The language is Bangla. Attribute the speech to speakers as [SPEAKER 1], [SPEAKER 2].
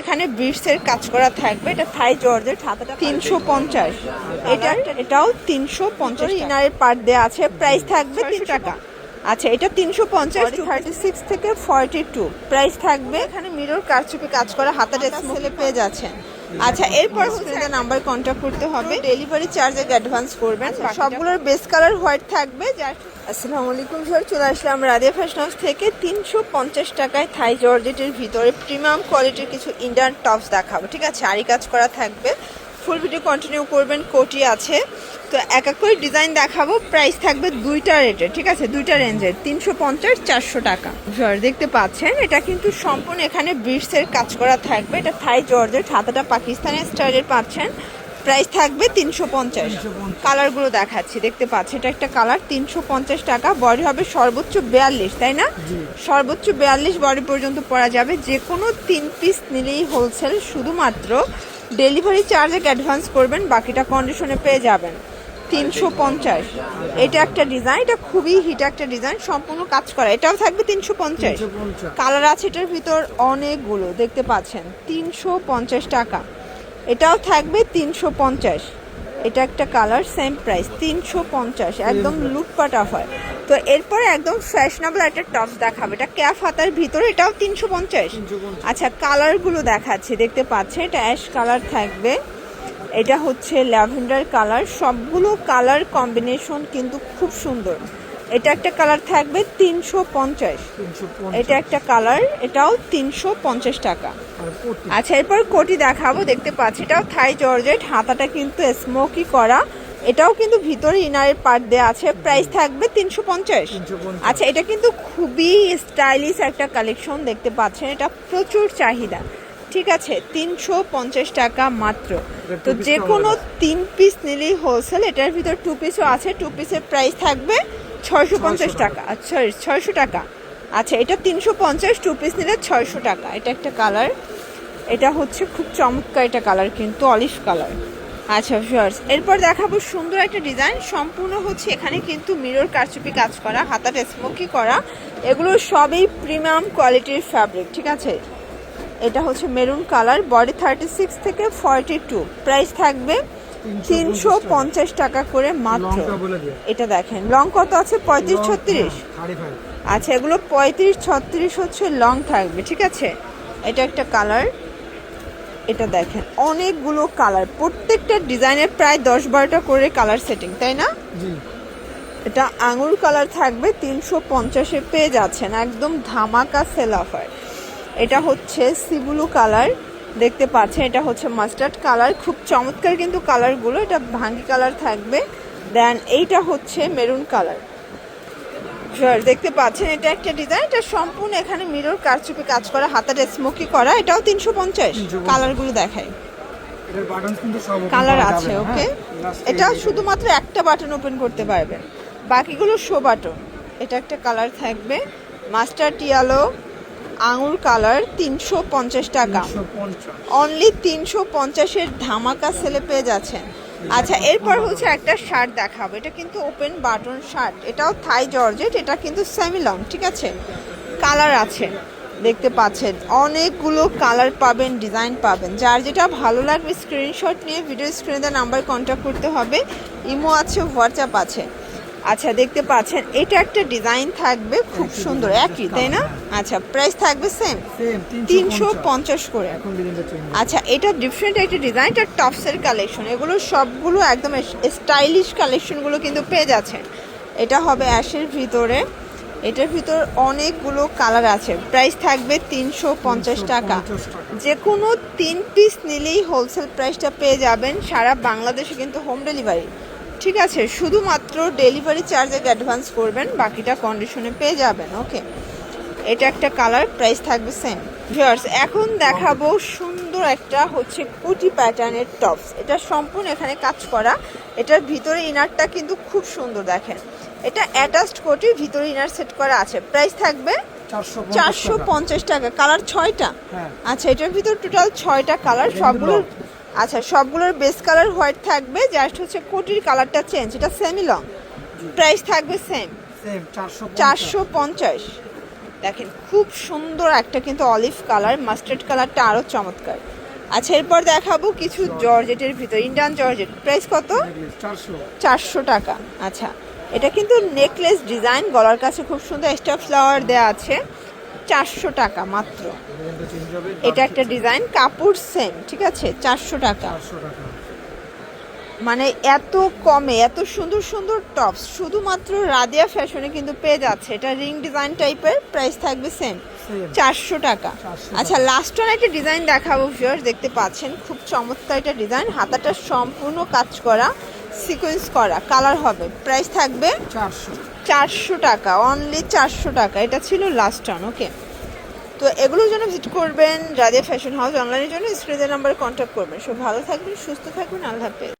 [SPEAKER 1] এখানে ব্রিডসের কাজ করা থাকবে। এটা থাই জর্জের ছাতাটা তিনশো পঞ্চাশ। এটা এটাও তিনশো পঞ্চাশ ইনারের পার্ট দেওয়া আছে। প্রাইস থাকবে তিনশো টাকা। আচ্ছা এটা তিনশো পঞ্চাশ থার্টি সিক্স থেকে ফর্টি টু প্রাইস থাকবে। এখানে মিরর কারচুপি কাজ করা হাতের ছেলে পেয়ে যাচ্ছেন। আচ্ছা এরপর হচ্ছে নাম্বার কন্ট্যাক্ট করতে হবে। ডেলিভারি চার্জ অ্যাডভান্স করবেন। সবগুলোর বেস কালার হোয়াইট থাকবে। যার আসসালামু আলাইকুম, স্যার। চলে আসলাম রাধিয়া ফ্যাশন হাউস থেকে। তিনশো পঞ্চাশ টাকায় থাই জর্জেটের ভিতরে প্রিমিয়াম কোয়ালিটির কিছু ইন্ডিয়ান টপস দেখাবো, ঠিক আছে? আরি কাজ করা থাকবে। ফুল ভিডিও কন্টিনিউ করবেন, কোটি আছে। তো এক এক করে ডিজাইন দেখাবো, প্রাইস থাকবে দুইটা রেটের, ঠিক আছে? দুইটা রেঞ্জের, তিনশো পঞ্চাশ, চারশো টাকা। জর্জ দেখতে পাচ্ছেন, এটা কিন্তু সম্পূর্ণ এখানে ব্রিডসের কাজ করা থাকবে। এটা থাই জর্জের ছাতাটা পাকিস্তানের স্টাইলের পাচ্ছেন। প্রাইস থাকবে তিনশো পঞ্চাশ। কালারগুলো দেখাচ্ছি দেখতে পাচ্ছি। এটা একটা কালার তিনশো পঞ্চাশ টাকা। বডি হবে সর্বোচ্চ বিয়াল্লিশ তাই না? সর্বোচ্চ বিয়াল্লিশ বডি পর্যন্ত পরা যাবে। যে কোনো তিন পিস নিলেই হোলসেল শুধুমাত্র ডেলিভারি চার্জে অ্যাডভান্স করবেন বাকিটা কন্ডিশনে পেয়ে যাবেন। তিনশো পঞ্চাশ। এটা একটা ডিজাইন এটা খুবই হিট একটা ডিজাইন সম্পূর্ণ কাজ করা। এটাও থাকবে তিনশো পঞ্চাশ। কালার আছে এটার ভিতর অনেকগুলো দেখতে পাচ্ছেন। তিনশো পঞ্চাশ টাকা। এটাও থাকবে তিনশো পঞ্চাশ। এটা একটা কালার সেম প্রাইস তিনশো পঞ্চাশ একদম লুটপাট হয়। তো এরপরে একদম ফ্যাশনেবল একটা টপস দেখাবে। এটা ক্যাফ হাতার ভিতরে এটাও তিনশো পঞ্চাশ। আচ্ছা কালারগুলো দেখাচ্ছি দেখতে পাচ্ছে এটা অ্যাশ কালার থাকবে। এটা হচ্ছে ল্যাভেন্ডার কালার সবগুলো কালার কম্বিনেশন কিন্তু খুব সুন্দর। এটা একটা কালার থাকবে তিনশো পঞ্চাশ। এটা একটা কালার এটাও তিনশো পঞ্চাশ টাকা। আচ্ছা এরপর কোটি দেখাবো দেখতে পাচ্ছি এটাও থাই জর্জেট হাতাটা কিন্তু স্মোকি করা। এটাও কিন্তু ভিতরে ইনারের পার্ট দেওয়া আছে প্রাইস থাকবে তিনশো পঞ্চাশ। আচ্ছা এটা কিন্তু খুবই স্টাইলিশ একটা কালেকশন দেখতে পাচ্ছেন এটা প্রচুর চাহিদা। ঠিক আছে তিনশো পঞ্চাশ টাকা মাত্র। তো যে কোনো তিন পিস নিলেই হোলসেল এটার ভিতর টু পিসও আছে টু পিসের প্রাইস থাকবে ছয়শো পঞ্চাশ টাকা। আচ্ছা ছয়শো টাকা। আচ্ছা এটা তিনশো পঞ্চাশ টু পিস নিলে ছয়শো টাকা। এটা একটা কালার এটা হচ্ছে খুব চমৎকার একটা কালার কিন্তু অলিভ কালার আচ্ছা শিওর্স এরপর দেখাবো সুন্দর একটা ডিজাইন সম্পূর্ণ হচ্ছে এখানে কিন্তু মিরর কারচুপি কাজ করা হাতাটা স্মোকি করা। এগুলো সবই প্রিমিয়াম কোয়ালিটির ফ্যাব্রিক ঠিক আছে? এটা হচ্ছে maroon colour body thirty six থেকে ফর্টি টু প্রাইস থাকবে তিনশো পঞ্চাশ টাকা করে মাত্র। এটা দেখেন। লং কত আছে? পঁয়ত্রিশ ছত্রিশ? আচ্ছা এগুলো পঁয়ত্রিশ ছত্রিশ হচ্ছে লং থাকবে ঠিক আছে? এটা একটা কালার। এটা দেখেন অনেকগুলো কালার। প্রত্যেকটা ডিজাইনের প্রায় দশ বারোটা করে কালার সেটিং তাই না? এটা আঙুর কালার থাকবে তিনশো পঞ্চাশে পেয়ে যাচ্ছেন। একদম ধামাকা সেল অফার এটা হচ্ছে সিবুলু কালার। দেখতে পাচ্ছেন এটা হচ্ছে মাস্টার্ড কালার খুব চমৎকার কিন্তু কালারগুলো এটা ভাঙ্গি কালার থাকবে। দেন এইটা হচ্ছে মেরুন কালার দেখতে পাচ্ছেন এটা একটা ডিজাইন এটা সম্পূর্ণ এখানে মিরর কারচুপি কাজ করা হাতাটা স্মোকি করা এটাও তিনশো পঞ্চাশ কালারগুলো দেখায়। কালার আছে ওকে এটা শুধুমাত্র একটা বাটন ওপেন করতে পারবেন বাকিগুলো শো বাটন এটা একটা কালার থাকবে। মাস্টার টিয়ালো আঙুর কালার তিনশো পঞ্চাশ টাকা। অনলি তিনশো পঞ্চাশের ধামাকা সেলে পেয়ে যাচ্ছেন। আচ্ছা এরপর হচ্ছে একটা শার্ট দেখাবো। এটা কিন্তু ওপেন বাটন শার্ট এটাও থাই জর্জেট এটা কিন্তু সেমি লং ঠিক আছে? কালার আছে দেখতে পাচ্ছেন। অনেকগুলো কালার পাবেন ডিজাইন পাবেন। যার যেটা ভালো লাগবে স্ক্রিনশট নিয়ে ভিডিও স্ক্রিনে নাম্বার কন্ট্যাক্ট করতে হবে। ইমো আছে হোয়াটসঅ্যাপ আছে। আচ্ছা দেখতে পাচ্ছেন এটা একটা ডিজাইন থাকবে খুব সুন্দর একই তাই না? আচ্ছা প্রাইস থাকবে সেম তিনশো পঞ্চাশ। করে। আচ্ছা এটা ডিফারেন্ট একটা ডিজাইন এটা টপসের কালেকশন এগুলো সবগুলো একদম স্টাইলিশ কালেকশনগুলো কিন্তু পেয়ে যাচ্ছেন। এটা হবে অ্যাশের ভিতরে। এটার ভিতর অনেকগুলো কালার আছে। প্রাইস থাকবে তিনশো পঞ্চাশ টাকা। যে কোনো তিন পিস নিলেই হোলসেল প্রাইসটা পেয়ে যাবেন। সারা বাংলাদেশে কিন্তু হোম ডেলিভারি ঠিক আছে শুধুমাত্র ডেলিভারি চার্জে অ্যাডভান্স করবেন বাকিটা কন্ডিশনে পেয়ে যাবেন ওকে এটা একটা কালার প্রাইস থাকবে সেম ভিউয়ার্স এখন দেখাবো সুন্দর একটা হচ্ছে কুটি প্যাটার্নের টপস এটা সম্পূর্ণ এখানে কাজ করা। এটার ভিতরে ইনারটা কিন্তু খুব সুন্দর দেখেন। এটা অ্যাটাচড কোটি ভিতরে ইনার সেট করা আছে। প্রাইস থাকবে চারশো পঞ্চাশ টাকা। কালার ছয়টা?
[SPEAKER 2] হ্যাঁ।
[SPEAKER 1] আচ্ছা এটার ভিতর টোটাল ছয়টা কালার সবগুলোর আচ্ছা সবগুলোর বেস কালার হোয়াইট থাকবে জাস্ট হচ্ছে কোটির কালারটা চেঞ্জ এটা সেমি লং প্রাইস থাকবে সেম চারশো পঞ্চাশ। দেখেন খুব সুন্দর একটা কিন্তু অলিভ কালার মাস্টার্ড কালারটা আরও চমৎকার। আচ্ছা এরপর দেখাবো কিছু জর্জেটের ভিতর ইন্ডিয়ান জর্জেট প্রাইস কত?
[SPEAKER 2] চারশো।
[SPEAKER 1] টাকা। আচ্ছা এটা কিন্তু নেকলেস ডিজাইন গলার কাছে খুব সুন্দর স্টার ফ্লাওয়ার দেওয়া আছে। চারশো টাকা মাত্র। এটা একটা ডিজাইন কাপড় সেম ঠিক আছে? চারশো টাকা। মানে এত কমে এত সুন্দর সুন্দর টপস শুধুমাত্র রাদিয়া ফ্যাশনে কিন্তু পেয়ে যাচ্ছে। এটা রিং ডিজাইন টাইপের প্রাইস থাকবে সেম। চারশো টাকা। আচ্ছা লাস্ট ওয়ান একটা ডিজাইন দেখাবো ভিউয়ার্স দেখতে পাচ্ছেন। খুব চমৎকার একটা ডিজাইন। হাতাটা সম্পূর্ণ কাজ করা। সিকোয়েন্স করা কালার হবে। প্রাইস থাকবে
[SPEAKER 2] চারশো।
[SPEAKER 1] চারশো টাকা অনলি চারশো টাকা। এটা ছিল লাস্ট টার্ন ওকে তো এগুলোর জন্য ভিজিট করবেন রাজা ফ্যাশন হাউস অনলাইনের জন্য স্ক্রিনের নাম্বারে কন্ট্যাক্ট করবেন। সব ভালো থাকবেন সুস্থ থাকবেন আল্লাহ হাফেজ।